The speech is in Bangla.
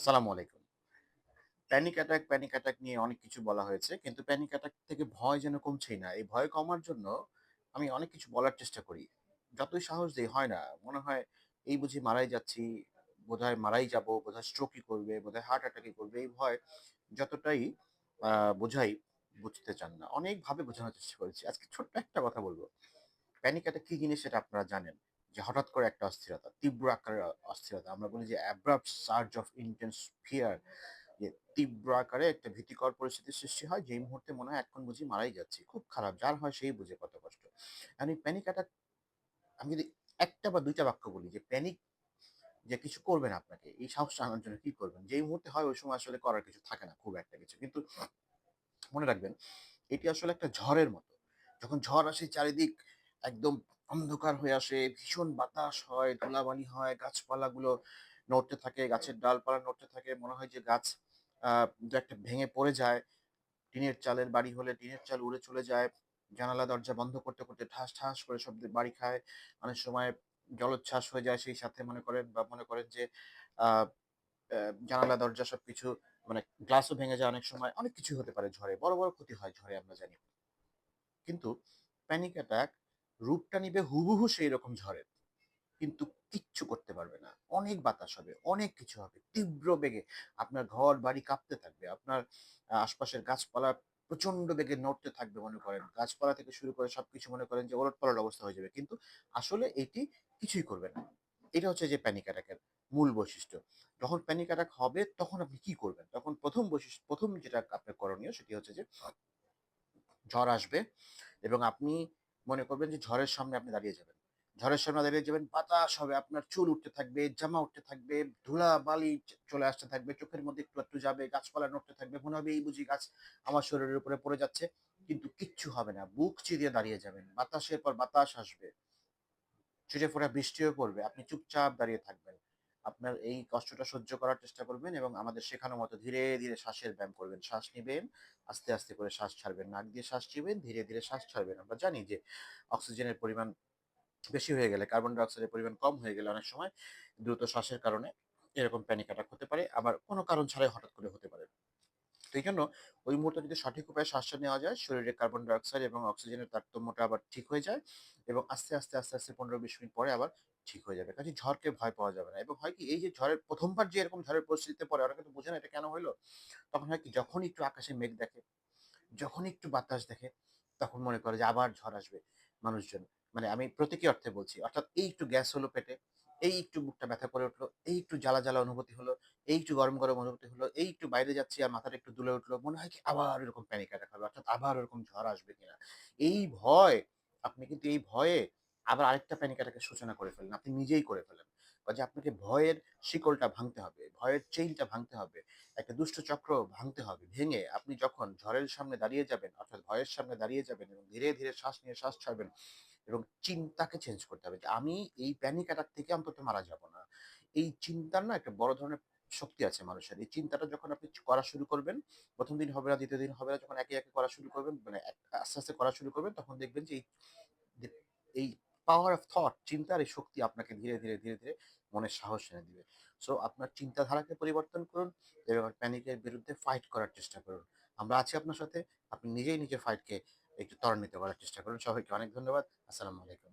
আসসালামু আলাইকুম। প্যানিক অ্যাটাক, প্যানিক অ্যাটাক নিয়ে অনেক কিছু বলা হয়েছে। কিন্তু প্যানিক অ্যাটাক থেকে ভয় যেন কমছেই না। এই ভয় কমার জন্য আমি অনেক কিছু বলার চেষ্টা করি। যতই সাহস দেই হয় না। মনে হয় এই বুঝি মারাই যাচ্ছি, বোধহয় মারাই যাব, বোধহয় স্ট্রোকই করবে, বোধহয় হার্ট অ্যাটাকই করবে। এই ভয় যতটাই বোঝাই, বুঝতে চান না। অনেকভাবে বোঝানোর চেষ্টা করেছি। আজকে ছোট্ট একটা কথা বলব প্যানিক অ্যাটাক কি জিনিস সেটা আপনারা জানেন। যে হঠাৎ করে একটা অস্থিরতা, তীব্র আকারের অস্থিরতা। আমরা বলি যে abrupt surge of intense fear যে তীব্র আকারে একটা ভীতিকর পরিস্থিতির সৃষ্টি হয় যেই মুহূর্তে মনে হয় এখন বুঝি মারাই যাচ্ছি। খুব খারাপ। যার হয় সেই বুঝে কত কষ্ট। এখন এই প্যানিক অ্যাটাক আমি যদি একটা বা দুইটা বাক্য বলি যে প্যানিক যে কিছু করবেন আপনাকে, এই সাহসটা আনার জন্য কি করবেন? যেই মুহূর্তে হয় ওই সময় আসলে করার কিছু থাকে না খুব একটা কিছু। কিন্তু মনে রাখবেন এটি আসলে একটা ঝড়ের মতো। যখন ঝড় আসে চারিদিক একদম অন্ধকার হয়ে আসে, ভীষণ বাতাস হয়, ধুলাবালি হয়, গাছপালাগুলো নড়তে থাকে, গাছের ডালপালা নড়তে থাকে। মনে হয় যে গাছ ২-১ ভেঙে পড়ে যায়। টিনের চালের বাড়ি হলে টিনের চাল উড়ে চলে যায়। জানালা দরজা বন্ধ করতে, করতে ঠাস, ঠাস করে শব্দে বাড়ি খায়। অনেক সময় জলোচ্ছ্বাস হয়ে যায় সেই সাথে মনে করেন বা মনে করেন যে জানালা দরজা সবকিছু মানে গ্লাসও ভেঙে যায় অনেক সময়। অনেক কিছুই হতে পারে ঝড়ে। বড়, বড় ক্ষতি হয় ঝড়ে আমরা জানি। কিন্তু প্যানিক অ্যাটাক রূপটা নিবে হুবহু সেই রকম ঝড়ের। কিন্তু কিচ্ছু করতে পারবে না। অনেক বাতাস হবে, অনেক কিছু হবে। তীব্র বেগে আপনার ঘর-বাড়ি কাঁপতে থাকবে। আপনার আশপাশের গাছপালা প্রচণ্ড বেগে নড়তে থাকবে মনে করেন। গাছপালা থেকে শুরু করে সবকিছু মনে করেন যে ওলটপালট অবস্থা হয়ে যাবে। কিন্তু আসলে এটি কিছুই করবে না। এটা হচ্ছে যে প্যানিক অ্যাটাকের মূল বৈশিষ্ট্য। যখন প্যানিক অ্যাটাক হবে তখন আপনি কি করবেন? তখন প্রথম বৈশিষ্ট্য প্রথম যেটা আপনার করণীয় সেটি হচ্ছে যে ঝড় আসবে এবং আপনি মনে করবেন যে ঝড়ের সামনে আপনি দাঁড়িয়ে যাবেন। ঝড়ের সামনে দাঁড়িয়ে যাবেন, বাতাস হবে, আপনার চুল উঠতে থাকবে, জামা উঠতে থাকবে, ধুলা-বালি চলে আসতে থাকবে, চোখের মধ্যে একটু, একটু যাবে, গাছপালা নড়তে থাকবে। মনে হবে এই বুঝি গাছ আমার শরীরের উপরে পড়ে যাচ্ছে। কিন্তু কিচ্ছু হবে না। বুক চিরিয়ে দাঁড়িয়ে যাবেন। বাতাসের পর বাতাস আসবে। ছিটে ফোঁটা বৃষ্টিও পড়বে। আপনি চুপচাপ দাঁড়িয়ে থাকবেন। আপনার এই কষ্টটা সহ্য করার চেষ্টা করবেন এবং আমাদের শেখানো মতো ধীরে, ধীরে শ্বাসের ব্যায়াম করবেন। শ্বাস নিবেন, আস্তে, আস্তে করে শ্বাস ছাড়বেন। নাক দিয়ে শ্বাস নিবেন, ধীরে, ধীরে শ্বাস ছাড়বেন। আমরা জানি যে অক্সিজেনের পরিমাণ বেশি হয়ে গেলে, কার্বন ডাই অক্সাইডের পরিমাণ কম হয়ে গেলে অনেক সময় দ্রুত শ্বাসের কারণে এরকম প্যানিক অ্যাটাক হতে পারে। আবার কোনো কারণ ছাড়াই হঠাৎ করে হতে পারে। তো এইজন্য ওই মুহূর্তে যদি সঠিক উপায়ে শ্বাসটা নেওয়া যায়, শরীরে কার্বন ডাই অক্সাইড এবং অক্সিজেনের তারতম্যটা আবার ঠিক হয়ে যায় এবং আস্তে, আস্তে, আস্তে, আস্তে ১৫-২০ মিনিট পরে আবার ঠিক হয়ে যাবে। কাজেই ঝড়কে ভয় পাওয়া যাবে না এবং হয় কি এই যে ঝড়ের প্রথমবার যে এরকম ঝড়ের পরিস্থিতিতে পড়ে ওরা কিন্তু বোঝে না এটা কেন হইল? তখন হয় কি যখন একটু আকাশে মেঘ দেখে, যখন একটু বাতাস দেখে, তখন মনে করে যে আবার ঝড় আসবে মানুষজন। মানে আমি প্রতীকী অর্থে বলছি। অর্থাৎ এই একটু গ্যাস হলো পেটে, এই একটু মুখটা ব্যথা করে উঠল, এই একটু জ্বালা, জ্বালা অনুভূতি হলো, এই একটু গরম, গরম অনুভূতি হলো, এই একটু বাইরে যাচ্ছি আর মাথাটা একটু দুলে উঠল। মনে হয় কি আবার এরকম প্যানিক অ্যাটাক হবে। অর্থাৎ আবার ওরকম ঝড় আসবে কিনা। এই ভয় আপনি কিন্তু এই ভয়ে আবার আরেকটা প্যানিক অ্যাটাকের সূচনা করে ফেলেন। আপনি নিজেই করে ফেলেন। কাজে আপনাকে ভয়ের শিকলটা ভাঙতে হবে। ভয়ের চেইনটা ভাঙতে হবে। একটা দুষ্ট চক্র ভাঙতে হবে। ভেঙে আপনি যখন ঝড়ের সামনে দাঁড়িয়ে যাবেন, অর্থাৎ ভয়ের সামনে দাঁড়িয়ে যাবেন এবং ধীরে, ধীরে শ্বাস নিয়ে শ্বাস ছাড়বেন এবং চিন্তাকে চেঞ্জ করতে হবে যে আমি এই প্যানিক অ্যাটাক থেকে অন্তত মারা যাব না। এই চিন্তার না একটা বড় ধরনের শক্তি আছে মানুষের। এই চিন্তাটা যখন আপনি করা শুরু করবেন, প্রথম দিন হবে না, দ্বিতীয় দিন হবে না, যখন একে, একে করা শুরু করবেন মানে আস্তে, আস্তে করা শুরু করবেন তখন দেখবেন যে এই পাওয়ার অফ থট চিন্তার এই শক্তি আপনাকে ধীরে, ধীরে, ধীরে, ধীরে মনের সাহস এনে দিবে। সো আপনার চিন্তাধারাকে পরিবর্তন করুন এবং প্যানিকের বিরুদ্ধে ফাইট করার চেষ্টা করুন। আমরা আছি আপনার সাথে। আপনি নিজেই নিজের ফাইটকে একটু ত্বরান্বিত করার চেষ্টা করুন। সবাইকে অনেক ধন্যবাদ। আসসালামু আলাইকুম।